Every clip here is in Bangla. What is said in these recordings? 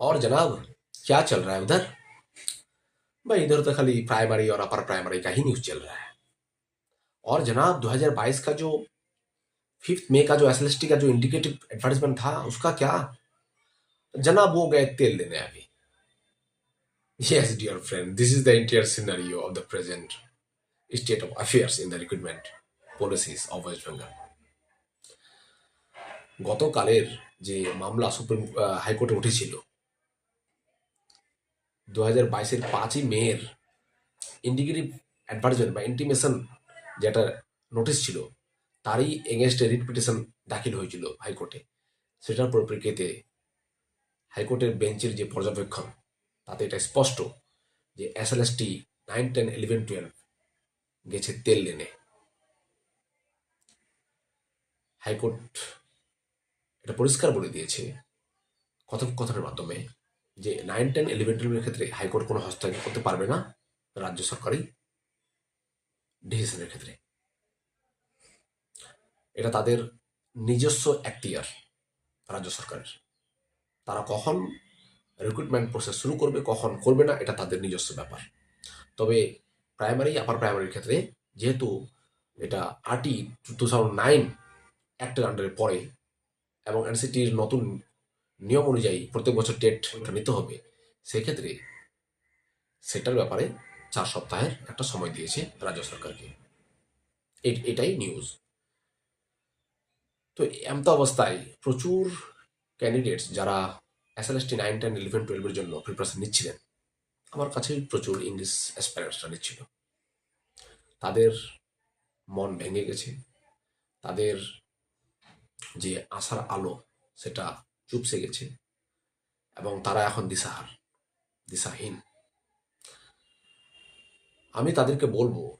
और जनाब क्या चल रहा है उधर भाई इधर तो खाली प्राइमरी और अपर प्राइमरी का ही न्यूज चल रहा है और जनाब 2022 का जो फिफ्थ मई का जो एस का जो इंडिकेटिव एडवर्टाइजमेंट था उसका क्या जनाब वो गए तेल लेने अभी Yes, dear friend, this is the entire scenario of the present state of affairs in the recruitment policies of West Bengal. গতকালের যে মামলা সুপ্রিম আহ, হাইকোর্টে উঠেছিল দু হাজার বাইশের পাঁচই মেয়ের ইন্ডিকেটিভ অ্যাডভার্টাইজমেন্ট বা ইন্টিমেশন যেটা নোটিশ ছিল, তারই এগেনস্টে রিট দাখিল হয়েছিল হাইকোর্টে। সেটার পরিপ্রেক্ষিতে হাইকোর্টের বেঞ্চের যে পর্যবেক্ষণ, তাতে এটা স্পষ্ট যে S L S T nine ten eleven twelve গেছে তেল লেনে। হাইকোর্ট এটা পরিষ্কার বলে দিয়েছে কথোপকথনের মাধ্যমে যে নাইন টেন ইলেভেন টুয়েলভের ক্ষেত্রে হাইকোর্ট কোনো হস্তক্ষেপ করতে পারবে না রাজ্য সরকারি ডিসিশনের ক্ষেত্রে। এটা তাদের নিজস্ব এখতিয়ার রাজ্য সরকারের। তারা কখন রিক্রুটমেন্ট প্রসেস শুরু করবে, কখন করবে না, এটা তাদের নিজস্ব ব্যাপার। তবে প্রাইমারি আপার প্রাইমারির ক্ষেত্রে যেহেতু এটা আরটি টু থাউজেন্ড নাইন অ্যাক্টের আন্ডারে পড়ে এবং এনসিটির নতুন নিয়ম অনুযায়ী প্রত্যেক বছর টেট নিতে হবে। সেক্ষেত্রে সেটার ব্যাপারে চার সপ্তাহের একটা সময় দিয়েছে রাজ্য সরকারকে। এটাই নিউজ তো এমত অবস্থায় প্রচুর ক্যান্ডিডেটস যারা S L S T nine ten eleven টুয়েলভের জন্য প্রিপারেশন নিচ্ছিলেন, আমার কাছে প্রচুর ইংলিশ অ্যাসপায়ার্সরা নিচ্ছিল। তাদের মন ভেঙে গেছে। তাদের যে আশার আলো, সেটা চুপসে গেছে। এবং তারা এখন দিশাহার, দিশাহীন। আমি তাদেরকে বলব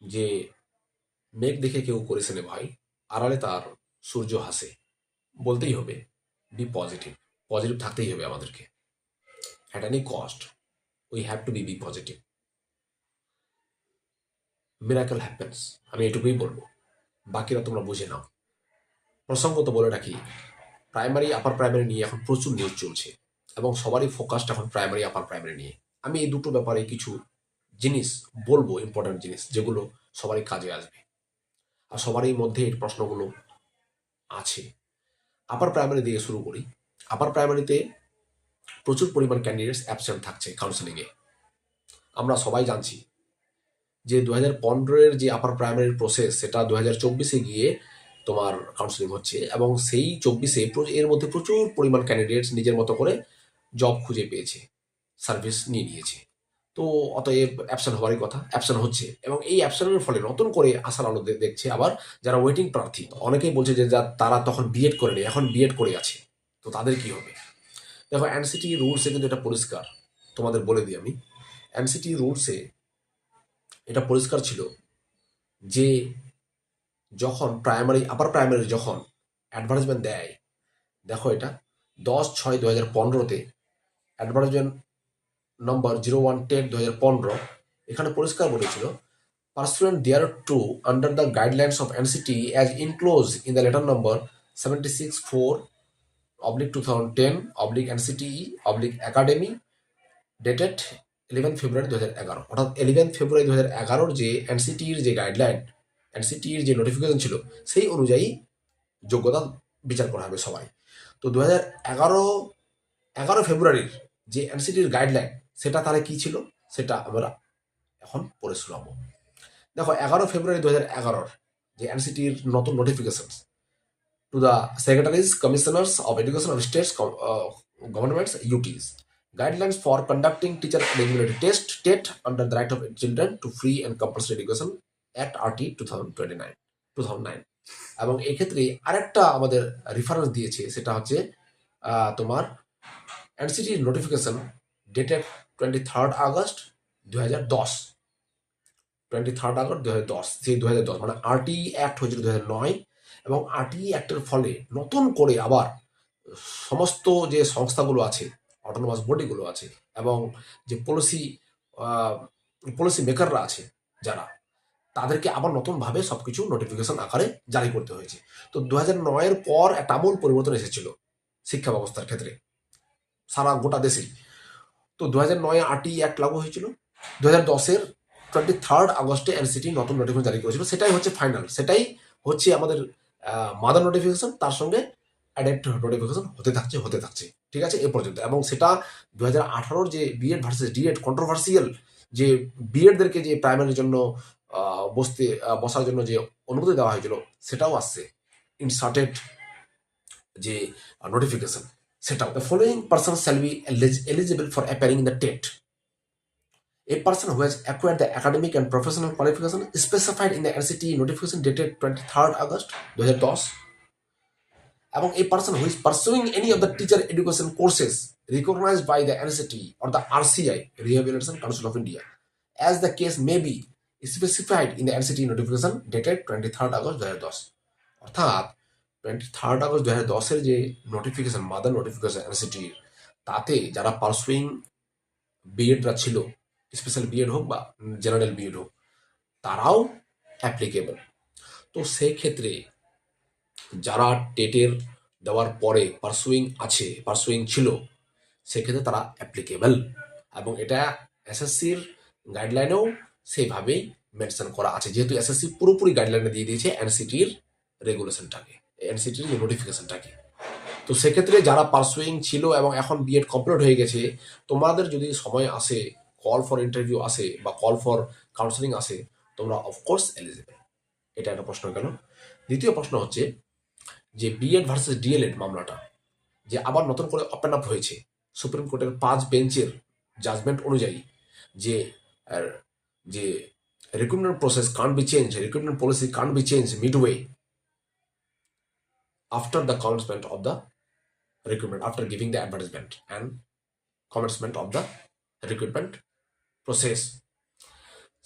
যে, মেঘ দেখে কেউ করেছে ভাই, আড়ালে তার সূর্য হাসে। বলতেই হবে বি পজিটিভ পজিটিভ থাকতেই হবে আমাদেরকে। At any cost we have to be be positive miracle happens আমি এটুকুই বলব। বাকিরা তোমরা বুঝে নাও। প্রসঙ্গত বলে রাখি প্রাইমারি আপার প্রাইমারি নিয়ে এখন প্রচুর নিউজ চলছে এবং সবারই ফোকাসটা এখন প্রাইমারি আপার প্রাইমারি নিয়ে। আমি এই দুটো ব্যাপারে কিছু জিনিস বলব ইম্পর্টেন্ট জিনিস, যেগুলো সবারই কাজে আসবে। আর সবারই মধ্যে এই প্রশ্নগুলো আছে। আপার প্রাইমারি দিয়ে শুরু করি। আপার প্রাইমারিতে প্রচুর পরিমাণ ক্যান্ডিডেটস অ্যাবসেন্ট থাকছে কাউন্সেলিংয়ে আমরা সবাই জানছি যে দু হাজার পনেরোর যে আপার প্রাইমারির প্রসেস সেটা দু হাজার চব্বিশে গিয়ে তোমার কাউন্সেলিং হচ্ছে এবং সেই চব্বিশে এর মধ্যে প্রচুর পরিমাণ ক্যান্ডিডেটস নিজের মতো করে জব খুঁজে পেয়েছে সার্ভিস নিয়ে নিয়েছে। তো অতএব অ্যাবসেন্ট হওয়ারই কথা অ্যাবসেন্ট হচ্ছে এবং এই অ্যাবসেন্টের ফলে নতুন করে আসার আলো দেখছে আবার যারা ওয়েটিং প্রার্থী। অনেকেই বলছে যে তারা তখন বিএড করেনি, এখন বিএড করে আছে। তো তাদের কি হবে? দেখো এনসিটি রুলসে কিন্তু এটা পরিষ্কার। তোমাদের বলে দিই আমি। এনসিটি রুলসে এটা পরিষ্কার ছিল যে যখন প্রাইমারি আপার প্রাইমারি যখন অ্যাডভার্টাইজমেন্ট দেয়, দেখো এটা, দশ ছয় দু হাজার পনেরোতে অ্যাডভার্টাইজমেন্ট নম্বর জিরো ওয়ান টেন দু হাজার পনেরো, এখানে পরিষ্কার বলেছিল, pursuant thereto under the guidelines of NCT as enclosed in the letter number 764 oblique 2010 oblique NCTE oblique academy dated 11 ফেব্রুয়ারি দু হাজার এগারো। অর্থাৎ ইলেভেন ফেব্রুয়ারি দু হাজার এগারোর যে এনসিটির যে গাইডলাইন এনসিটির যে নোটিফিকেশন ছিল, সেই অনুযায়ী যোগ্যতা বিচার করা হবে সবাই। তো দু হাজার এগারো এগারো ফেব্রুয়ারির যে এনসিটির গাইডলাইন সেটা তাহলে কি ছিল? সেটা আমরা এখন পড়ে শোনাবো। দেখো, এগারো ফেব্রুয়ারি দু হাজার এগারোর যে এনসিটির নতুন notification to the secretaries commissioners of education of states governments UTs guidelines for conducting teacher eligibility test tet under the right of children to free compulsory education act rt 2029 2009 এবং এক্ষেত্রে আরেকটা আমাদের রেফারেন্স দিয়েছে, সেটা হচ্ছে তোমার NCT notification dated twenty third August দু হাজার দশ টোয়েন্টি থার্ড আগস্ট দু হাজার দশ সেই দু হাজার দশ মানে আরটি অ্যাক্ট হয়েছিল দু হাজার নয় এবং আরটি অ্যাক্টের ফলে নতুন করে আবার সমস্ত যে সংস্থাগুলো আছে অটোনোমাস বডিগুলো আছে, এবং যে পলিসি পলিসি মেকাররা আছে, যারা তাদেরকে আবার নতুনভাবে সব কিছু নোটিফিকেশন আকারে জারি করতে হয়েছে। তো দু হাজার নয়ের পর একটা আমূল পরিবর্তন এসেছিল শিক্ষা ব্যবস্থার ক্ষেত্রে, সারা গোটা দেশেই। তো দু হাজার নয় আটই অ্যাক্ট লাগু হয়েছিল দু হাজার দশের টোয়েন্টি থার্ড আগস্টে এনসিটি নতুন নোটিফিকেশন জারি করেছিল, সেটাই হচ্ছে ফাইনাল সেটাই হচ্ছে আমাদের মাদার নোটিফিকেশন তার সঙ্গে অ্যাডাপ্ট নোটিফিকেশন হতে থাকছে হতে থাকছে, ঠিক আছে, এ পর্যন্ত। এবং সেটা দু হাজার আঠারোর যে বিএড ভার্সেস ডিএড কন্ট্রোভার্সিয়াল যে বিএডদেরকে যে প্রাইমারির জন্য বসতে বসার জন্য যে অনুমতি দেওয়া হয়েছিল সেটাও আসছে ইনসার্টেড যে নোটিফিকেশন সেটাও the following person shall be eligible for appearing in the TET A person who has acquired the academic and professional qualification specified in the NCT notification dated 23rd August 2010 এবং a person who is pursuing any of the teacher education courses recognized by the NCT or the RCI Rehabilitation Council of India as the case may be specified in the NCT notification dated 23rd August 2010 অর্থাৎ টোয়েন্টি থার্ড আগস্ট দু হাজার দশের যে নোটিফিকেশন মাদার নোটিফিকেশন এনসিটির তাতে যারা পার্সুইং বিএডরা ছিল স্পেশাল বিএড হোক বা জেনারেল বিএড হোক, তারাও অ্যাপ্লিকেবল তো সেই ক্ষেত্রে যারা টেটের দেওয়ার পরে পার্সুইং আছে পার্সুইং ছিল, সেক্ষেত্রে তারা অ্যাপ্লিকেবল এবং এটা এসএসসির গাইডলাইনেও সেইভাবেই মেনশন করা আছে। যেহেতু এসএসসি পুরোপুরি গাইডলাইনে দিয়ে দিয়েছে এনসিটির রেগুলেশনটাকে এনসিটির যে নোটিফিকেশনটাকে তো সেক্ষেত্রে যারা পার্সুইং ছিল এবং এখন বিএড কমপ্লিট হয়ে গেছে, তোমাদের যদি সময় আসে কল ফর ইন্টারভিউ আসে বা কল ফর কাউন্সেলিং আসে, তোমরা অফকোর্স এলিজিবল এটা একটা প্রশ্ন গেল। দ্বিতীয় প্রশ্ন হচ্ছে যে বিএড ভার্সেস ডিএলএড মামলাটা যে আবার নতুন করে ওপেন আপ হয়েছে সুপ্রিম কোর্টের পাঁচ বেঞ্চের জাজমেন্ট অনুযায়ী যে যে recruitment process can be change recruitment policy can be change midway after the commencement of the recruitment, after giving the advertisement and commencement of the recruitment process.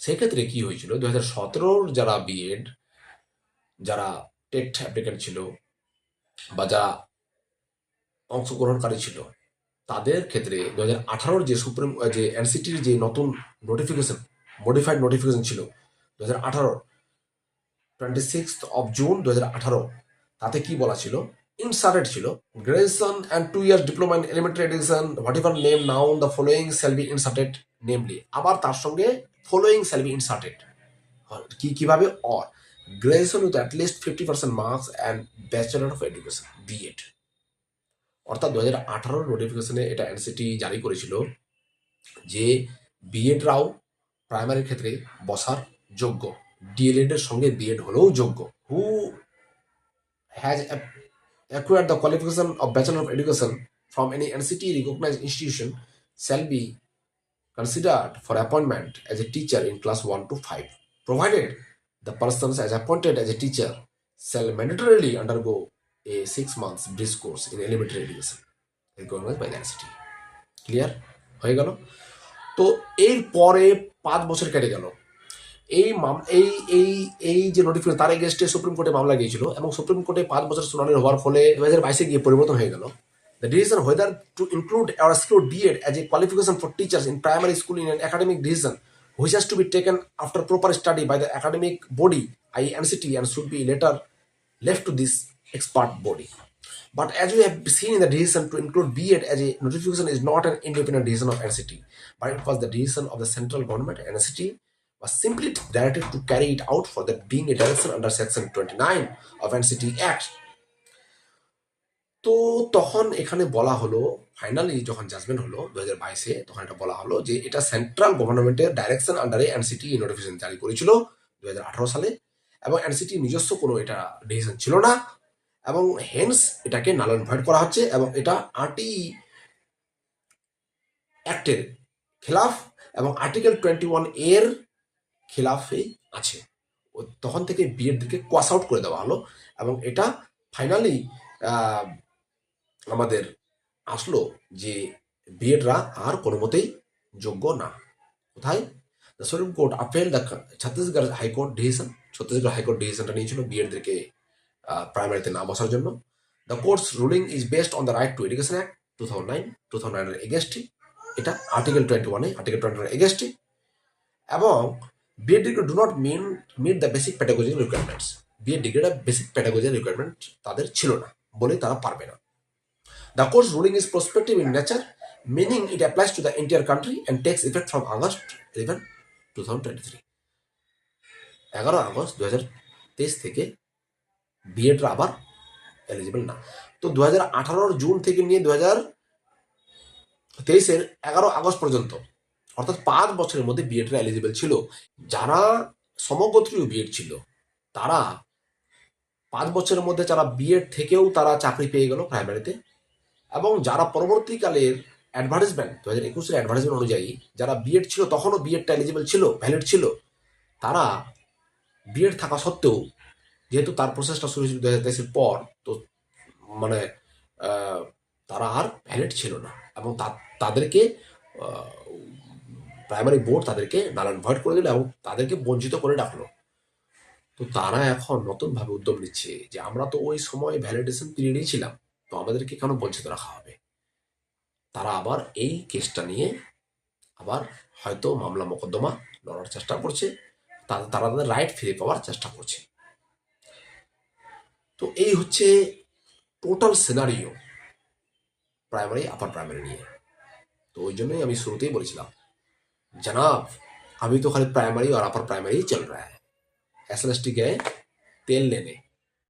সেক্ষেত্রে কি হয়েছিল দু হাজার সতেরোর যারা বিএড যারা টেট অ্যাপ্লিকেন্ট ছিল বা যারা অংশগ্রহণকারী ছিল তাদের ক্ষেত্রে দু হাজার আঠারোর যে সুপ্রিম যে এনসিটির যে নতুন নোটিফিকেশন মডিফাইড নোটিফিকেশন ছিল দু হাজার আঠারো টোয়েন্টি সিক্স অফ জুন দু হাজার আঠারো। তাতে কি বলা ছিল? ইনসার্টেড ছিল graduation and two years diploma in elementary education whatever name noun the following shall be inserted namely আবার তার সঙ্গে ফলোয়িং শ্যাল বি ইনসার্টেড কি, কীভাবে? Or graduation with at least fifty percent marks and bachelor of education BEd অর্থাৎ দু হাজার আঠারোর নোটিফিকেশনে এটা এনসিটি জারি করেছিল যে বিএডরাও প্রাইমারির ক্ষেত্রে বসার যোগ্য। ডিএলএডের সঙ্গে বিএড হলেও যোগ্য। Who has acquire the qualification of bachelor of education from any NCT recognise institution shall be considered for appointment as a teacher in class one two five provided the person as appointed as a teacher shall mandatorily undergo a six months bridge course in elementary education recognise by the NCT clear হয়ে গেল? তো এর পরে পাঁচ বছর কেটে গেল এই এই এই এই যে নোটিফিকেশন তার এগেস্টে সুপ্রিম কোর্টে মামলা গিয়েছিল এবং সুপ্রিম কোর্টে পাঁচ বছর শুনানি হওয়ার ফলে দু হাজার বাইশে গিয়ে পরিবর্তন হয়ে গেল the decision whether to include R exclude BEd as a qualification for teachers in primary school in an academic decision which has to be taken after proper study by the academic body, i.e. NCT, and should be later left to this expert body. But as we have seen in the decision to include B.Ed as a notification is not an independent decision of NCT, but it was the decision of the central government. NCT was simply directed to carry it out for that being a direction under section 29 of NCT Act. তো তখন এখানে বলা হলো ফাইনালি যখন জাজমেন্ট হলো দু হাজার বাইশে তখন এটা বলা হলো যে এটা সেন্ট্রাল গভর্নমেন্টের ডাইরেকশন আন্ডারে এনসিটি নোটিফিকেশন জারি করেছিল দু হাজার আঠারো সালে এবং এনসিটি নিজস্ব কোনো এটা ডিসিশন ছিল না এবং হেন্স এটাকে নালন ভয়েড করা হচ্ছে এবং এটা আরটি অ্যাক্টের খেলাফ এবং আর্টিকেল টোয়েন্টি ওয়ানের খেলাফে আছে। তখন থেকে বিএডদেরকে কোয়াস আউট করে দেওয়া হলো এবং এটা ফাইনালি আমাদের আসলো যে বিএডরা আর কোনো মতেই যোগ্য না। কোথায়? The Supreme Court upheld the Chhattisgarh High Court decision Chhattisgarh High Court ডিসিশনটা নিয়েছিল বিএডদেরকে প্রাইমারিতে না বসার জন্য। The court's ruling is based on the right to education act two thousand nine two thousand নাইনের এগেস্টে এটা আর্টিকেল টোয়েন্টি ওয়ানে আর্টিকেল টোয়েন্টি ওয়ান এগেস্টে এবং BEd degree do not mean meet the basic pedagogy requirements BEd ডিগ্রিটা বেসিক প্যাটাগোজি রিকোয়ারমেন্ট তাদের ছিল না বলে তারা পারবে না। The court's ruling is court's in is meaning in nature, to the applies country and takes effect and August effect to August 11, 2023. এগারো আগস্ট দু হাজার তেইশ থেকে বিএডরা আবার এলিজিবল না। তো দু হাজার আঠারোর জুন থেকে নিয়ে দু হাজার তেইশের এগারো আগস্ট পর্যন্ত, অর্থাৎ পাঁচ বছরের মধ্যে বিএডরা এলিজিবল ছিল। যারা সমগোত্রীয় বিএড ছিল, তারা পাঁচ বছরের মধ্যে যারা বিএড থেকেও তারা চাকরি পেয়ে গেল প্রাইমারিতে এবং যারা পরবর্তীকালের অ্যাডভার্টাইজমেন্ট দু হাজার একুশের অ্যাডভার্টাইজমেন্ট অনুযায়ী যারা বিএড ছিল, তখনও বিএডটা এলিজিবল ছিল ভ্যালিড ছিল, তারা বিএড থাকা সত্ত্বেও যেহেতু তার প্রসেসটা শুরু হয়েছিল দু হাজার পর, তো মানে তারা আর ভ্যালিড ছিল না এবং তাদেরকে প্রাইমারি বোর্ড তাদেরকে নারায়ণ ভয়েড করে দিল এবং তাদেরকে বঞ্চিত করে ডাকলো তো তারা এখন নতুনভাবে উদ্যম নিচ্ছে যে আমরা তো ওই সময় ভ্যালিডেশন পিরিয়ডেই ছিলাম, তো আমাদেরকে কেন বঞ্চিত রাখা হবে? তারা আবার এই কেসটা নিয়ে আবার হয়তো মামলা মোকদ্দমা লড়ার চেষ্টা করছে তারা তাদের রাইট ফিরে পাওয়ার চেষ্টা করছে। তো এই হচ্ছে total scenario primary upper primary নিয়ে তো ওই জন্যই আমি শুরুতেই বলেছিলাম जनाब अभी तो खाली प्राइमरी और अपर प्राइमरी ही चल रहा है एस एल एस टी गए तेल लेने